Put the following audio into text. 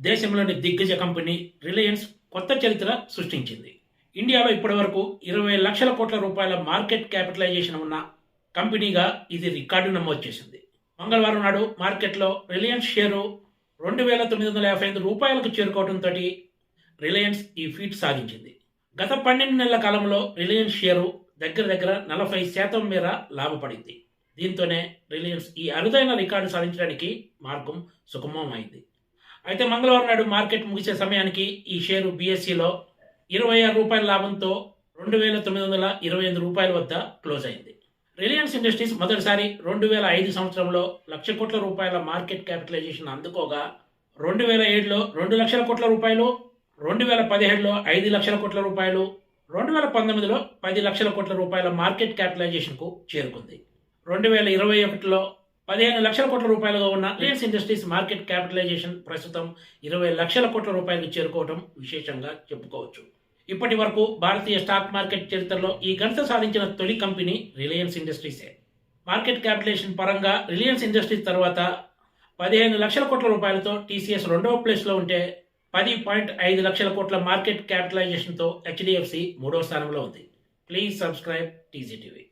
దేశంలోని దిగ్గజ company Reliance కొత్త చరిత్ర సృష్టించింది. ఇండియాలో ఇప్పటివరకు ఇరవై లక్షల కోట్ల రూపాయల మార్కెట్ క్యాపిటలైజేషన్ ఉన్న కంపెనీగా ఇది రికార్డు నమోదు చేసింది. మంగళవారం నాడు మార్కెట్లో రిలయన్స్ షేరు రెండు వేల తొమ్మిది వందల యాభై ఐదు రూపాయలకు చేరుకోవడంతో రిలయన్స్ ఈ ఫీట్ సాధించింది గత పన్నెండు నెలల కాలంలో రిలయన్స్ షేరు దగ్గర దగ్గర నలభై శాతం మేర లాభపడింది. దీంతోనే రిలయన్స్ ఈ అరుదైన రికార్డు సాధించడానికి మార్గం సుగమమైంది. అయితే మంగళవారం నాడు మార్కెట్ ముగిసే సమయానికి ఈ షేరు బీఎస్సీలో ఇరవై ఆరు రూపాయల లాభంతో రెండు వేల తొమ్మిది వందల ఇరవై ఎనిమిది రూపాయల వద్ద క్లోజ్ అయింది. రిలయన్స్ ఇండస్ట్రీస్ మొదటిసారి రెండు వేల ఐదు సంవత్సరంలో లక్ష కోట్ల రూపాయల మార్కెట్ క్యాపిటలైజేషన్ అందుకోగా రెండు వేల ఏడులో రెండు లక్షల కోట్ల రూపాయలు రెండు వేల పదిహేడులో ఐదు లక్షల కోట్ల రూపాయలు రెండు వేల పంతొమ్మిదిలో పది లక్షల కోట్ల రూపాయల మార్కెట్ క్యాపిటలైజేషన్కు చేరుకుంది. రెండు వేల ఇరవై ఒకటిలో పదిహేను లక్షల కోట్ల రూపాయలుగా ఉన్న రిలయన్స్ ఇండస్ట్రీస్ మార్కెట్ క్యాపిటలైజేషన్ ప్రస్తుతం ఇరవై లక్షల కోట్ల రూపాయలకు చేరుకోవడం విశేషంగా చెప్పుకోవచ్చు. ఇప్పటి వరకు భారతీయ స్టాక్ మార్కెట్ చరిత్రలో ఈ ఘనత సాధించిన తొలి కంపెనీ రిలయన్స్ ఇండస్ట్రీసే. మార్కెట్ క్యాపిటలేషన్ పరంగా రిలయన్స్ ఇండస్ట్రీస్ తర్వాత పదిహేను లక్షల కోట్ల రూపాయలతో టీసీఎస్ రెండవ ప్లేస్లో ఉంటే పది పాయింట్ ఐదు లక్షల కోట్ల మార్కెట్ క్యాపిటలైజేషన్తో హెచ్డిఎఫ్సి మూడో స్థానంలో ఉంది. Please subscribe TGTV